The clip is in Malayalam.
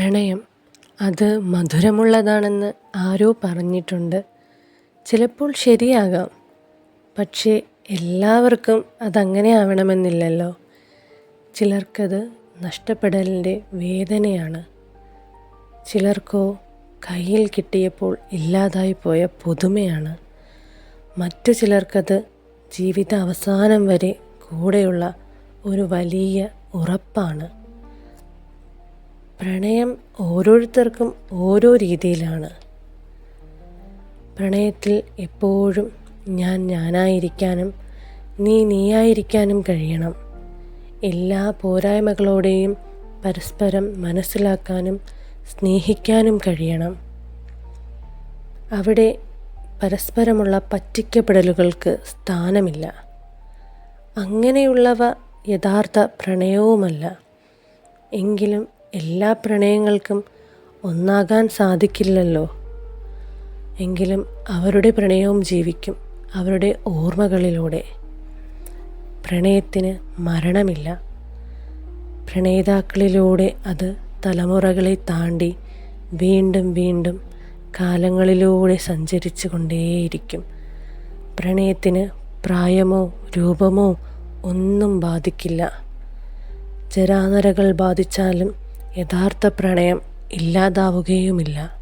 പ്രണയം അത് മധുരമുള്ളതാണെന്ന് ആരോ പറഞ്ഞിട്ടുണ്ട്. ചിലപ്പോൾ ശരിയാകാം. പക്ഷേ എല്ലാവർക്കും അതങ്ങനെ ആവണമെന്നില്ലല്ലോ. ചിലർക്കത് നഷ്ടപ്പെടലിന്റെ വേദനയാണ്. ചിലർക്കോ കയ്യിൽ കിട്ടിയപ്പോൾ ഇല്ലാതായി പോയ പുതുമയാണ്. മറ്റു ചിലർക്കത് ജീവിത അവസാനം വരെ കൂടെയുള്ള ഒരു വലിയ ഉറപ്പാണ്. പ്രണയം ഓരോരുത്തർക്കും ഓരോ രീതിയിലാണ്. പ്രണയത്തിൽ എപ്പോഴും ഞാൻ ഞാനായിരിക്കാനും നീ നീയായിരിക്കാനും കഴിയണം. എല്ലാ പോരായ്മകളോടെയും പരസ്പരം മനസ്സിലാക്കാനും സ്നേഹിക്കാനും കഴിയണം. അവിടെ പരസ്പരമുള്ള പറ്റിക്കപ്പെടലുകൾക്ക് സ്ഥാനമില്ല. അങ്ങനെയുള്ളവ യഥാർത്ഥ പ്രണയവുമല്ല. എങ്കിലും എല്ലാ പ്രണയങ്ങൾക്കും ഒന്നാകാൻ സാധിക്കില്ലല്ലോ. എങ്കിലും അവരുടെ പ്രണയവും ജീവിക്കും അവരുടെ ഓർമ്മകളിലൂടെ. പ്രണയത്തിന് മരണമില്ല. പ്രണയിതാക്കളിലൂടെ അത് തലമുറകളെ താണ്ടി വീണ്ടും വീണ്ടും കാലങ്ങളിലൂടെ സഞ്ചരിച്ചു കൊണ്ടേയിരിക്കും പ്രണയത്തിന് പ്രായമോ രൂപമോ ഒന്നും ബാധിക്കില്ല. ജരാനരകൾ ബാധിച്ചാലും യഥാർത്ഥ പ്രണയം ഇല്ലാതാവുകയുമില്ല.